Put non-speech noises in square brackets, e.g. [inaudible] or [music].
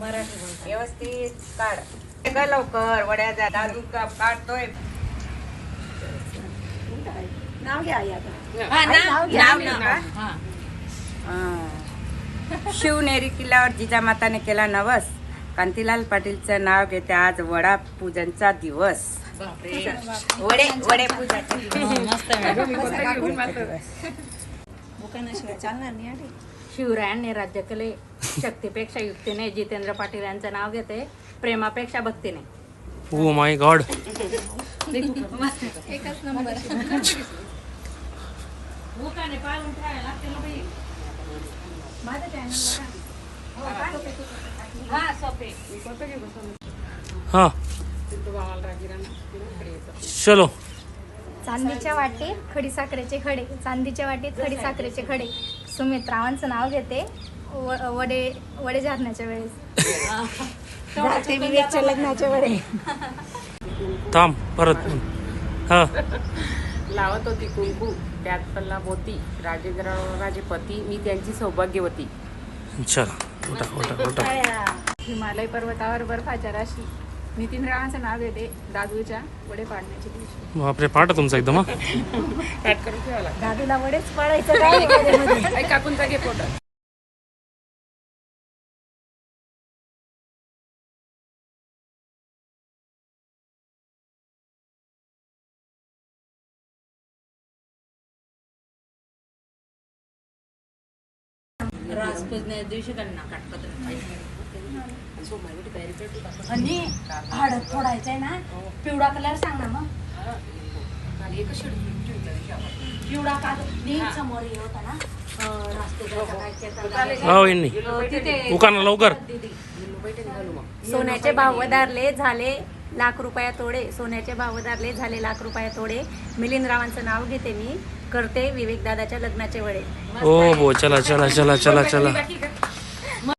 व्यवस्थित काढ. लवकर वड्या जा दादू का काढतोय. नाव घ्या आई आता. हा, नाव घ्या. नाव नका? हा. शिवनेरी किल्ल्यावर जिजामाताने केला नवस. कांतीलाल पाटीलचं नाव घेते आज वडा पूजनचा दिवस वडे वडे पूजाचा दुकानाशिवाय चालणार नाही शिवरायांनी राज्य केले शक्तीपेक्षा युक्तीने जितेंद्र पाटील यांचं नाव घेते. प्रेमापेक्षा भक्तीने. ओ माय गॉड हा चलो. चांदीच्या वाटेत खडी साखरेचे खडे. चांदीच्या वाटेत खडी साखरेचे खडे. सुमित रावांचं नाव घेते. व- वडे वडे झारण्याच्या वेळेस. [laughs] जाते लग्नाच्या थांब परत. हा. लावत होती कुंकू त्यात पल्ला मोती राजेंद्र राजेपती मी त्यांची सौभाग्यवती. चला उठा उठा उठा. हिमालय पर्वतावर बर्फाच्या राशी. नितीन रावांचं नाव घेते दादूच्या वडे पाडण्याची दिवशी. बापरे पाठ तुमचा एकदम हा. [laughs] करून. दादूला वडेच पडायचं काय घे फोटो आणि हळद फोडायचंय ना पिवळा कलर सांग ना मग. पिवळा का नीट समोर हे होता ना अं, रास्ते हो यांनी उकाना लवकर. सोन्याचे भाव वधारले झाले. लाख रुपया तोडे सोन्याचे भाव वधारले झाले लाख रुपया तोडे मिलिंद रावांचं नाव घेते मी करते विवेक दादाच्या लग्नाचे वडे ओ बो चला चला चला चला चला